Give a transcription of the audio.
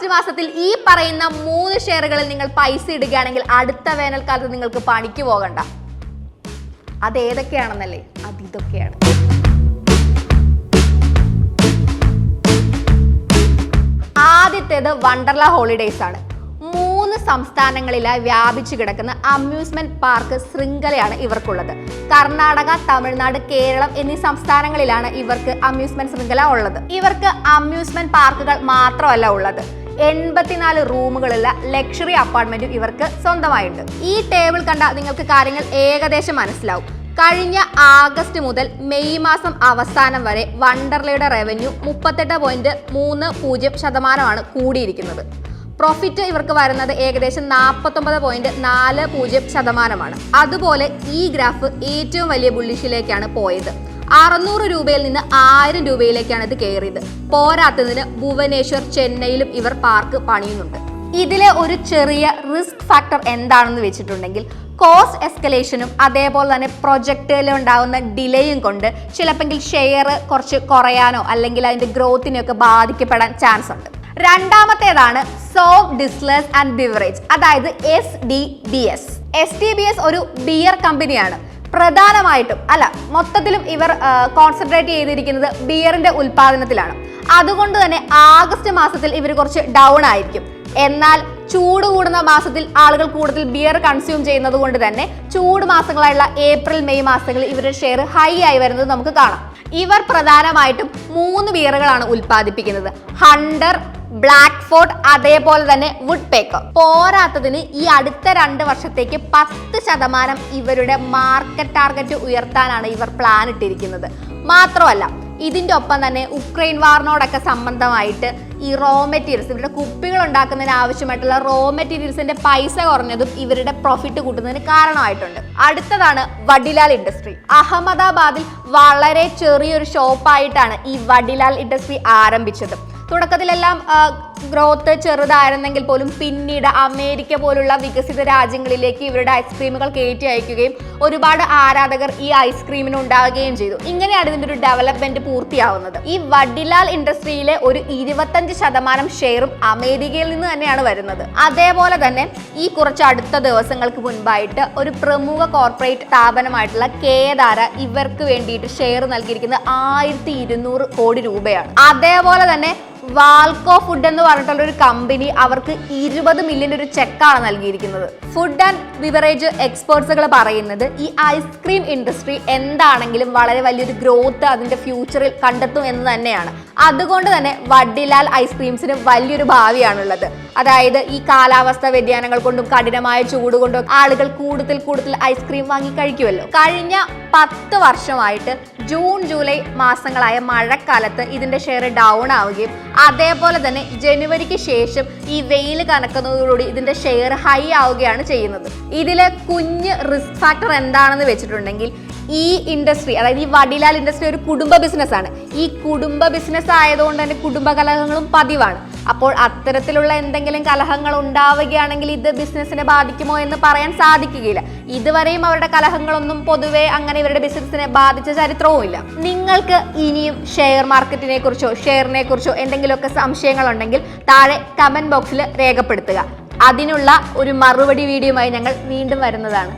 August മാസത്തിൽ ഈ പറയുന്ന മൂന്ന് ഷെയറുകളിൽ നിങ്ങൾ പൈസ ഇടുകയാണെങ്കിൽ അടുത്ത വേനൽക്കാലത്ത് നിങ്ങൾക്ക് പണിക്ക് പോകണ്ട. അത് ഏതൊക്കെയാണെന്നല്ലേ? അത് ഇതൊക്കെയാണ്. ആദ്യത്തേത് വണ്ടർല ഹോളിഡേസ് ആണ്. മൂന്ന് സംസ്ഥാനങ്ങളിലായി വ്യാപിച്ചു കിടക്കുന്ന അമ്യൂസ്മെന്റ് പാർക്ക് ശൃംഖലയാണ് ഇവർക്കുള്ളത്. കർണാടക തമിഴ്നാട് കേരളം എന്നീ സംസ്ഥാനങ്ങളിലാണ് ഇവർക്ക് അമ്യൂസ്മെന്റ് ശൃംഖല ഉള്ളത്. ഇവർക്ക് അമ്യൂസ്മെന്റ് പാർക്കുകൾ മാത്രമല്ല ഉള്ളത്. എൺപത്തിനാല് റൂമുകളുള്ള ലക്ഷറി അപ്പാർട്ട്മെന്റും ഇവർക്ക് സ്വന്തമായിട്ടുണ്ട് ഈ ടേബിൾ കണ്ട നിങ്ങൾക്ക് കാര്യങ്ങൾ ഏകദേശം മനസ്സിലാവും. കഴിഞ്ഞ ആഗസ്റ്റ് മുതൽ മെയ് മാസം അവസാനം വരെ വണ്ടർലയുടെ റവന്യൂ മുപ്പത്തെട്ട് പോയിന്റ് മൂന്ന് പൂജ്യം ശതമാനമാണ് കൂടിയിരിക്കുന്നത്. പ്രോഫിറ്റ് ഇവർക്ക് വരുന്നത് ഏകദേശം നാൽപ്പത്തൊമ്പത് പോയിന്റ് നാല് പൂജ്യം ശതമാനമാണ്. അതുപോലെ ഈ ഗ്രാഫ് ഏറ്റവും വലിയ ബുള്ളിഷിലേക്കാണ് പോയത്. അറുന്നൂറ് രൂപയിൽ നിന്ന് ആയിരം രൂപയിലേക്കാണ് ഇത് കയറിയത്. പോരാത്തതിന് ഭുവനേശ്വർ ചെന്നൈയിലും ഇവർ പാർക്ക് പണിയുന്നുണ്ട്. ഇതിലെ ഒരു ചെറിയ റിസ്ക് ഫാക്ടർ എന്താണെന്ന് വെച്ചിട്ടുണ്ടെങ്കിൽ കോസ്റ്റ് എസ്കലേഷനും അതേപോലെ തന്നെ പ്രൊജക്റ്റിൽ ഉണ്ടാകുന്ന ഡിലേയും കൊണ്ട് ചിലപ്പോൾ ഷെയർ കുറച്ച് കുറയാനോ അല്ലെങ്കിൽ അതിന്റെ ഗ്രോത്തിനെയൊക്കെ ബാധിക്കപ്പെടാൻ ചാൻസ് ഉണ്ട്. രണ്ടാമത്തേതാണ് സോഫ് ഡിസ്ലേഴ്സ് ആൻഡ് ബിവറേജ് അതായത് S D B S. S D B S ഒരു ബിയർ കമ്പനിയാണ്. പ്രധാനമായിട്ടും അല്ല മൊത്തത്തിലും ഇവർ കോൺസെൻട്രേറ്റ് ചെയ്തിരിക്കുന്നത് ബിയറിന്റെ ഉൽപാദനത്തിലാണ്. അതുകൊണ്ട് തന്നെ ആഗസ്റ്റ് മാസത്തിൽ ഇവർ കുറച്ച് ഡൗൺ ആയിരിക്കും. എന്നാൽ ചൂട് കൂടുന്ന മാസത്തിൽ ആളുകൾ കൂടുതൽ ബിയർ കൺസ്യൂം ചെയ്യുന്നത് കൊണ്ട് തന്നെ ചൂട് മാസങ്ങളായുള്ള ഏപ്രിൽ മെയ് മാസങ്ങളിൽ ഇവരുടെ ഷെയർ ഹൈ ആയി വരുന്നത് നമുക്ക് കാണാം. ഇവർ പ്രധാനമായിട്ടും മൂന്ന് ബിയറുകളാണ് ഉൽപ്പാദിപ്പിക്കുന്നത്. ഹണ്ടർ ബ്ലാക്ക് ഫോർട്ട് അതേപോലെ തന്നെ വുഡ് പേക്കർ പോരാത്തതിന് ഈ അടുത്ത രണ്ട് വർഷത്തേക്ക് പത്ത് ശതമാനം ഇവരുടെ മാർക്കറ്റ് ടാർഗറ്റ് ഉയർത്താനാണ് ഇവർ പ്ലാൻ ഇട്ടിരിക്കുന്നത്. മാത്രമല്ല ഇതിന്റെ ഒപ്പം തന്നെ ഉക്രൈൻ വാറിനോടൊക്കെ സംബന്ധമായിട്ട് ഈ റോ മെറ്റീരിയൽസ് ഇവരുടെ കുപ്പികൾ ഉണ്ടാക്കുന്നതിന് ആവശ്യമായിട്ടുള്ള റോ മെറ്റീരിയൽസിന്റെ പൈസ കുറഞ്ഞതും ഇവരുടെ പ്രോഫിറ്റ് കൂട്ടുന്നതിന് കാരണമായിട്ടുണ്ട്. അടുത്തതാണ് വഡിലാൽ ഇൻഡസ്ട്രി. അഹമ്മദാബാദിൽ വളരെ ചെറിയൊരു ഷോപ്പായിട്ടാണ് ഈ വഡിലാൽ ഇൻഡസ്ട്രി ആരംഭിച്ചത്. തുടക്കത്തിലെല്ലാം ഗ്രോത്ത് ചെറുതായിരുന്നെങ്കിൽ പോലും പിന്നീട് അമേരിക്ക പോലുള്ള വികസിത രാജ്യങ്ങളിലേക്ക് ഇവരുടെ ഐസ്ക്രീമുകൾ കയറ്റി അയക്കുകയും ഒരുപാട് ആരാധകർ ഈ ഐസ്ക്രീമിന് ഉണ്ടാവുകയും ചെയ്തു. ഇങ്ങനെയാണ് ഇതിന്റെ ഒരു ഡെവലപ്മെന്റ് പൂർത്തിയാവുന്നത്. ഈ വഡിലാൽ ഇൻഡസ്ട്രിയിലെ ഒരു ഇരുപത്തഞ്ച് ശതമാനം ഷെയറും അമേരിക്കയിൽ നിന്ന് തന്നെയാണ് വരുന്നത്. അതേപോലെ തന്നെ ഈ കുറച്ച് അടുത്ത ദിവസങ്ങൾക്ക് മുൻപായിട്ട് ഒരു പ്രമുഖ കോർപ്പറേറ്റ് സ്ഥാപനമായിട്ടുള്ള കേദാര ഇവർക്ക് വേണ്ടിയിട്ട് ഷെയർ നൽകിയിരിക്കുന്നത് ആയിരത്തി കോടി രൂപയാണ്. അതേപോലെ തന്നെ വാൾക്കോ ഫുഡ് എന്ന് പറഞ്ഞിട്ടുള്ള ഒരു കമ്പനി അവർക്ക് ഇരുപത് മില്യൺ ഒരു ചെക്കാണ് നൽകിയിരിക്കുന്നത്. ഫുഡ് ആൻഡ് ബിവറേജ് എക്സ്പേർട്സുകൾ പറയുന്നത് ഈ ഐസ്ക്രീം ഇൻഡസ്ട്രി എന്താണെങ്കിലും വളരെ വലിയൊരു ഗ്രോത്ത് അതിന്റെ ഫ്യൂച്ചറിൽ കണ്ടെത്തും എന്ന് തന്നെയാണ്. അതുകൊണ്ട് തന്നെ വഡിലാൽ ഐസ്ക്രീംസിന് വലിയൊരു ഭാവിയാണുള്ളത്. അതായത് ഈ കാലാവസ്ഥ വ്യതിയാനങ്ങൾ കൊണ്ടും കഠിനമായ ചൂട് കൊണ്ടും ആളുകൾ കൂടുതൽ കൂടുതൽ ഐസ്ക്രീം വാങ്ങി കഴിക്കുമല്ലോ. കഴിഞ്ഞ പത്ത് വർഷമായിട്ട് ജൂൺ ജൂലൈ മാസങ്ങളായ മഴക്കാലത്ത് ഇതിന്റെ ഷെയർ ഡൗൺ ആവുകയും അതേപോലെ തന്നെ ജനുവരിക്ക് ശേഷം ഈ വെയിൽ കനക്കുന്നതോടുകൂടി ഇതിന്റെ ഷെയർ ഹൈ ആവുകയാണ് ചെയ്യുന്നത്. ഇതിലെ കുഞ്ഞ് റിസ്ക് ഫാക്ടർ എന്താണെന്ന് വെച്ചിട്ടുണ്ടെങ്കിൽ ഈ ഇൻഡസ്ട്രി അതായത് ഈ വടിലാൽ ഇൻഡസ്ട്രി ഒരു കുടുംബ ബിസിനസ് ആണ്. ഈ കുടുംബ ബിസിനസ് ആയതുകൊണ്ട് തന്നെ കുടുംബ കലഹങ്ങളും പതിവാണ്. അപ്പോൾ അത്തരത്തിലുള്ള എന്തെങ്കിലും കലഹങ്ങൾ ഉണ്ടാവുകയാണെങ്കിൽ ഇത് ബിസിനസ്സിനെ ബാധിക്കുമോ എന്ന് പറയാൻ സാധിക്കുകയില്ല. ഇതുവരെയും അവരുടെ കലഹങ്ങളൊന്നും പൊതുവേ അങ്ങനെ ഇവരുടെ ബിസിനസ്സിനെ ബാധിച്ച ചരിത്രവുമില്ല നിങ്ങൾക്ക് ഇനിയും ഷെയർ മാർക്കറ്റിനെ കുറിച്ചോ ഷെയറിനെ കുറിച്ചോ എന്തെങ്കിലുമൊക്കെ സംശയങ്ങളുണ്ടെങ്കിൽ താഴെ കമന്റ് ബോക്സിൽ രേഖപ്പെടുത്തുക. അതിനുള്ള ഒരു മറുപടി വീഡിയോയുമായി ഞങ്ങൾ വീണ്ടും വരുന്നതാണ്.